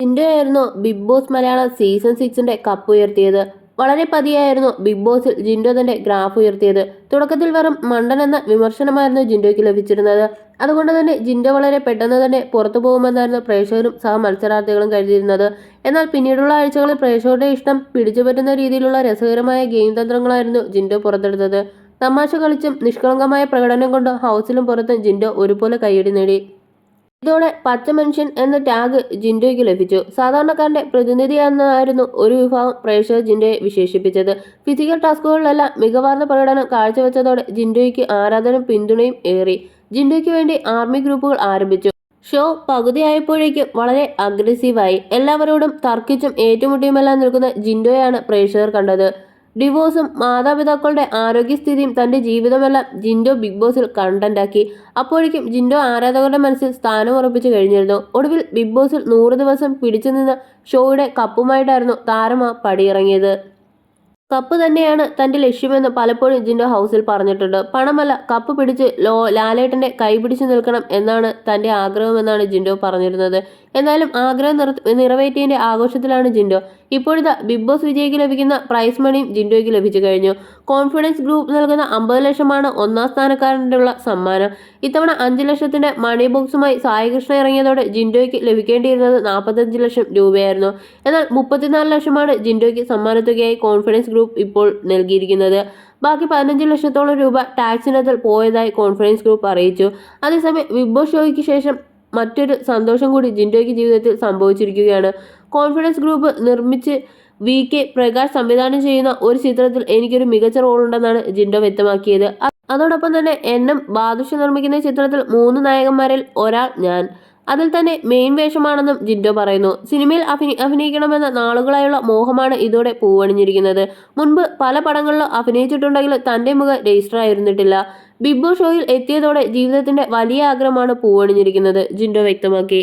ജിൻഡോ ആയിരുന്നു Bigg Boss Malayalam season സിക്സിന്റെ cup ഉയർത്തിയത്. വളരെ പതിയായിരുന്നു ബിഗ് ബോസിൽ ജിൻഡോ തന്റെ ഗ്രാഫ് ഉയർത്തിയത്. തുടക്കത്തിൽ വെറും മണ്ടൻ എന്ന വിമർശനമായിരുന്നു ജിൻഡോയ്ക്ക് ലഭിച്ചിരുന്നത്. അതുകൊണ്ട് തന്നെ ജിൻഡോ വളരെ പെട്ടെന്ന് തന്നെ പുറത്തു പോകുമെന്നായിരുന്നു പ്രേക്ഷകരും സഹ മത്സരാർത്ഥികളും കരുതിയിരുന്നത്. എന്നാൽ പിന്നീടുള്ള ആഴ്ചകളിൽ പ്രേക്ഷകരുടെ ഇഷ്ടം പിടിച്ചുപറ്റുന്ന രീതിയിലുള്ള രസകരമായ ഗെയിം തന്ത്രങ്ങളായിരുന്നു ജിൻഡോ പുറത്തെടുത്തത്. തമാശ കളിച്ചും നിഷ്കളങ്കമായ പ്രകടനം കൊണ്ട് ഹൗസിലും പുറത്തും ജിൻഡോ ഒരുപോലെ കൈയടി നേടി. ഇതോടെ പച്ച മനുഷ്യൻ എന്ന ടാഗ് ജിൻഡോയ്ക്ക് ലഭിച്ചു. സാധാരണക്കാരന്റെ പ്രതിനിധി എന്നായിരുന്നു ഒരു വിഭാഗം പ്രേക്ഷകർ ജിൻഡോയെ വിശേഷിപ്പിച്ചത്. ഫിസിക്കൽ ടാസ്കുകളിലെല്ലാം മികവാർന്ന പ്രകടനം കാഴ്ചവെച്ചതോടെ ജിൻഡോയ്ക്ക് ആരാധന പിന്തുണയും ഏറി. ജിൻഡോയ്ക്ക് വേണ്ടി ആർമി ഗ്രൂപ്പുകൾ ആരംഭിച്ചു. ഷോ പകുതിയായപ്പോഴേക്കും വളരെ അഗ്രസീവായി എല്ലാവരോടും തർക്കിച്ചും ഏറ്റുമുട്ടിയുമെല്ലാം നിൽക്കുന്ന ജിൻഡോയാണ് പ്രേക്ഷകർ കണ്ടത്. ഡിവോഴ്സും മാതാപിതാക്കളുടെ ആരോഗ്യസ്ഥിതിയും തന്റെ ജീവിതമെല്ലാം ജിൻഡോ ബിഗ് ബോസിൽ കണ്ടന്റാക്കി. അപ്പോഴേക്കും ജിൻഡോ ആരാധകരുടെ മനസ്സിൽ സ്ഥാനം ഉറപ്പിച്ചു കഴിഞ്ഞിരുന്നു. ഒടുവിൽ ബിഗ് ബോസിൽ നൂറ് ദിവസം പിടിച്ചു നിന്ന ഷോയുടെ കപ്പുമായിട്ടായിരുന്നു താരമ പടിയിറങ്ങിയത്. കപ്പ് തന്നെയാണ് തന്റെ ലക്ഷ്യമെന്ന് പലപ്പോഴും ജിൻഡോ ഹൗസിൽ പറഞ്ഞിട്ടുണ്ട്. പണമല്ല കപ്പ് പിടിച്ച് ലോ കൈ പിടിച്ചു നിൽക്കണം എന്നാണ് തന്റെ ആഗ്രഹമെന്നാണ് ജിൻഡോ പറഞ്ഞിരുന്നത്. എന്നാലും ആഗ്രഹം നിറ നിറവേറ്റിയതിന്റെ ആഘോഷത്തിലാണ് ജിൻഡോ. ഇപ്പോഴത്തെ ബിഗ് ബോസ് വിജയിക്ക് ലഭിക്കുന്ന പ്രൈസ് മണിയും ജിൻഡോയ്ക്ക് ലഭിച്ചു കഴിഞ്ഞു. കോൺഫിഡൻസ് ഗ്രൂപ്പ് നൽകുന്ന അമ്പത് ലക്ഷമാണ് ഒന്നാം സ്ഥാനക്കാരനുള്ള സമ്മാനം. ഇത്തവണ അഞ്ച് ലക്ഷത്തിന്റെ മണി ബോക്സുമായി സായികൃഷ്ണ ഇറങ്ങിയതോടെ ജിൻഡോയ്ക്ക് ലഭിക്കേണ്ടിയിരുന്നത് നാൽപ്പത്തഞ്ച് ലക്ഷം രൂപയായിരുന്നു. എന്നാൽ മുപ്പത്തിനാല് ലക്ഷമാണ് ജിൻഡോയ്ക്ക് സമ്മാനത്തുകയായി കോൺഫിഡൻസ് ഗ്രൂപ്പ് ഇപ്പോൾ നൽകിയിരിക്കുന്നത്. ബാക്കി പതിനഞ്ച് ലക്ഷത്തോളം രൂപ ടാക്സിനകത്തിൽ പോയതായി കോൺഫിഡൻസ് ഗ്രൂപ്പ് അറിയിച്ചു. അതേസമയം ബിഗ് ബോസ് ഷോയ്ക്ക് ശേഷം മറ്റൊരു സന്തോഷം കൂടി ജിൻഡോയ്ക്ക് ജീവിതത്തിൽ സംഭവിച്ചിരിക്കുകയാണ്. കോൺഫിഡൻസ് ഗ്രൂപ്പ് നിർമ്മിച്ച് വി കെ പ്രകാശ് സംവിധാനം ചെയ്യുന്ന ഒരു ചിത്രത്തിൽ എനിക്കൊരു മികച്ച റോളുണ്ടെന്നാണ് ജിൻഡോ വ്യക്തമാക്കിയത്. അതോടൊപ്പം തന്നെ എന്നും ബാദുഷ നിർമ്മിക്കുന്ന ചിത്രത്തിൽ മൂന്ന് നായകന്മാരിൽ ഒരാൾ ഞാൻ. അതിൽ തന്നെ മെയിൻ വേഷമാണെന്നും ജിൻഡോ പറയുന്നു. സിനിമയിൽ അഭിനയി അഭിനയിക്കണമെന്ന നാളുകളായുള്ള മോഹമാണ് ഇതോടെ പൂവണിഞ്ഞിരിക്കുന്നത്. മുൻപ് പല പടങ്ങളിലും അഭിനയിച്ചിട്ടുണ്ടെങ്കിലും തന്റെ മുഖം രജിസ്റ്റർ ആയിരുന്നിട്ടില്ല ബിഗ് ബോസ് ഷോയിൽ എത്തിയതോടെ ജീവിതത്തിന്റെ വലിയ ആഗ്രഹമാണ് പൂവണിഞ്ഞിരിക്കുന്നത് ജിൻഡോ വ്യക്തമാക്കി.